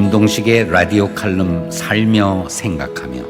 김호식의 라디오 칼럼 살며 생각하며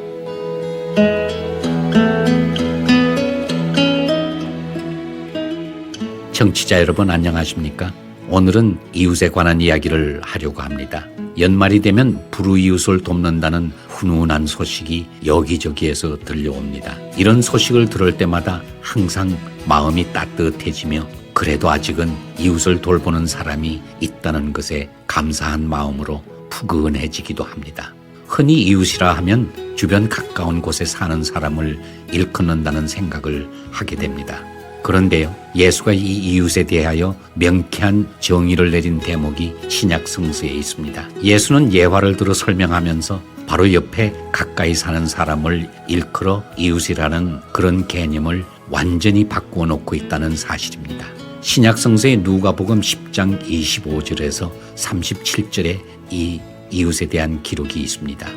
청취자 여러분 안녕하십니까? 오늘은 이웃에 관한 이야기를 하려고 합니다. 연말이 되면 불우이웃을 돕는다는 훈훈한 소식이 여기저기에서 들려옵니다. 이런 소식을 들을 때마다 항상 마음이 따뜻해지며 그래도 아직은 이웃을 돌보는 사람이 있다는 것에 감사한 마음으로 푸근해지기도 합니다. 흔히 이웃이라 하면 주변 가까운 곳에 사는 사람을 일컫는다는 생각을 하게 됩니다. 그런데요, 예수가 이 이웃에 대하여 명쾌한 정의를 내린 대목이 신약 성서에 있습니다. 예수는 예화를 들어 설명하면서 바로 옆에 가까이 사는 사람을 일컬어 이웃이라는 그런 개념을 완전히 바꾸어 놓고 있다는 사실입니다. 신약 성서의 누가복음 10장 25절에서 37절에 이 이웃에 대한 기록이 있습니다.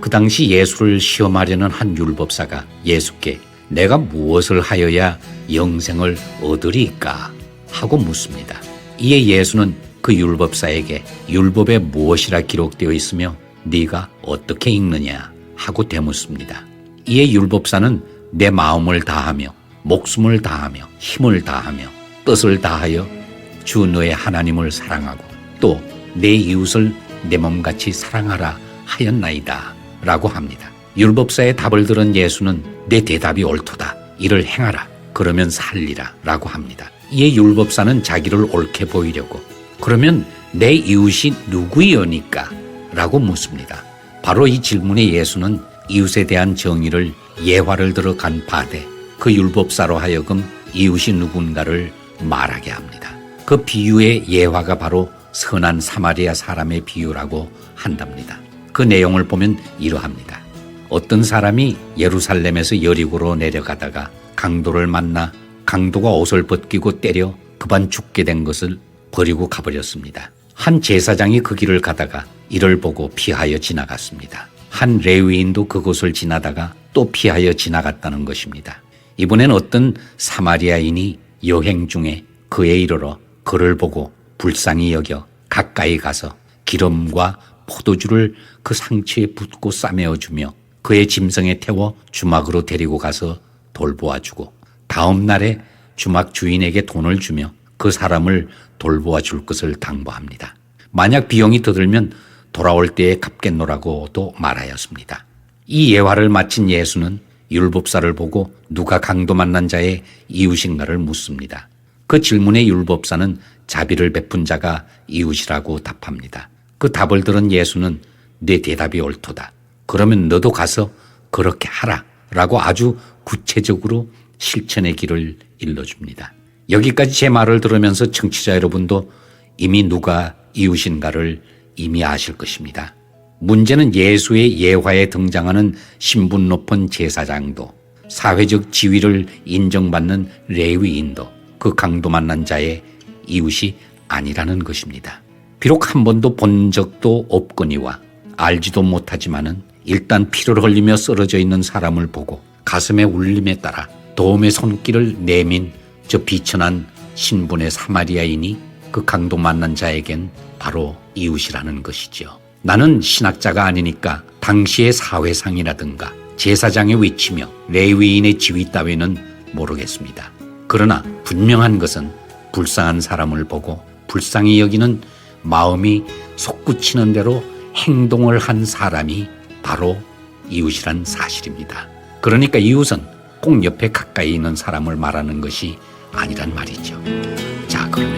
그 당시 예수를 시험하려는 한 율법사가 예수께 내가 무엇을 하여야 영생을 얻으리까 하고 묻습니다. 이에 예수는 그 율법사에게 율법에 무엇이라 기록되어 있으며 네가 어떻게 읽느냐 하고 되묻습니다. 이에 율법사는 내 마음을 다하며 목숨을 다하며 힘을 다하며 뜻을 다하여 주 너의 하나님을 사랑하고 또 내 이웃을 내 몸같이 사랑하라 하였나이다 라고 합니다. 율법사의 답을 들은 예수는 내 대답이 옳도다. 이를 행하라. 그러면 살리라. 라고 합니다. 이에 율법사는 자기를 옳게 보이려고 그러면 내 이웃이 누구이오니까? 라고 묻습니다. 바로 이 질문에 예수는 이웃에 대한 정의를 예화를 들어간 바되 그 율법사로 하여금 이웃이 누군가를 말하게 합니다. 그 비유의 예화가 바로 선한 사마리아 사람의 비유라고 한답니다. 그 내용을 보면 이러합니다. 어떤 사람이 예루살렘에서 여리고로 내려가다가 강도를 만나 강도가 옷을 벗기고 때려 그반 죽게 된 것을 버리고 가버렸습니다. 한 제사장이 그 길을 가다가 이를 보고 피하여 지나갔습니다. 한 레위인도 그곳을 지나다가 또 피하여 지나갔다는 것입니다. 이번엔 어떤 사마리아인이 여행 중에 그에 이르러 그를 보고 불쌍히 여겨 가까이 가서 기름과 포도주를 그 상처에 붓고 싸매어 주며 그의 짐승에 태워 주막으로 데리고 가서 돌보아 주고 다음 날에 주막 주인에게 돈을 주며 그 사람을 돌보아 줄 것을 당부합니다. 만약 비용이 더 들면 돌아올 때에 갚겠노라고도 말하였습니다. 이 예화를 마친 예수는 율법사를 보고 누가 강도 만난 자의 이웃인가를 묻습니다. 그 질문에 율법사는 자비를 베푼 자가 이웃이라고 답합니다. 그 답을 들은 예수는 내 대답이 옳도다. 그러면 너도 가서 그렇게 하라. 라고 아주 구체적으로 실천의 길을 일러줍니다. 여기까지 제 말을 들으면서 청취자 여러분도 이미 누가 이웃인가를 이미 아실 것입니다. 문제는 예수의 예화에 등장하는 신분 높은 제사장도 사회적 지위를 인정받는 레위인도 그 강도 만난 자의 이웃이 아니라는 것입니다. 비록 한 번도 본 적도 없거니와 알지도 못하지만은 일단 피를 흘리며 쓰러져 있는 사람을 보고 가슴의 울림에 따라 도움의 손길을 내민 저 비천한 신분의 사마리아인이 그 강도 만난 자에겐 바로 이웃이라는 것이죠. 나는 신학자가 아니니까 당시의 사회상이라든가 제사장의 위치며 레위인의 지위 따위는 모르겠습니다. 그러나 분명한 것은 불쌍한 사람을 보고 불쌍히 여기는 마음이 솟구치는 대로 행동을 한 사람이 바로 이웃이란 사실입니다. 그러니까 이웃은 꼭 옆에 가까이 있는 사람을 말하는 것이 아니란 말이죠. 자, 그럼